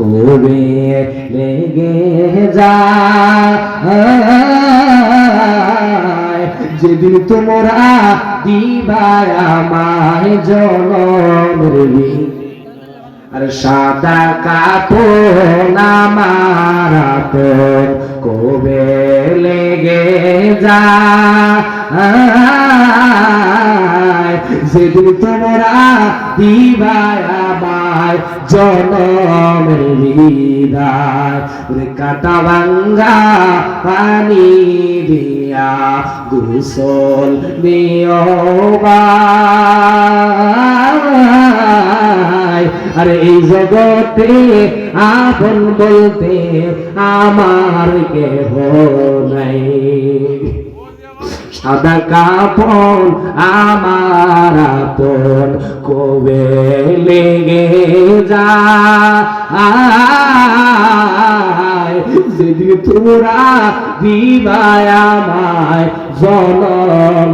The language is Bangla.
কবে লেগে যায় যেদিন তোমরা দিবায় আমায় জনম আর সাদা কাপড় আপন কবে লেগে যায় যেদিন তোমরা দিবায় জনমের ওরে কাটা ভাঙ্গা পানি দিয়া দুসল। আরে এই জগতে আপন বলতে আমার কেহ নাই সাদা কাপন আমার আপন কবে লেগে যা যেদিন তোরা দিবায় আমায় জনম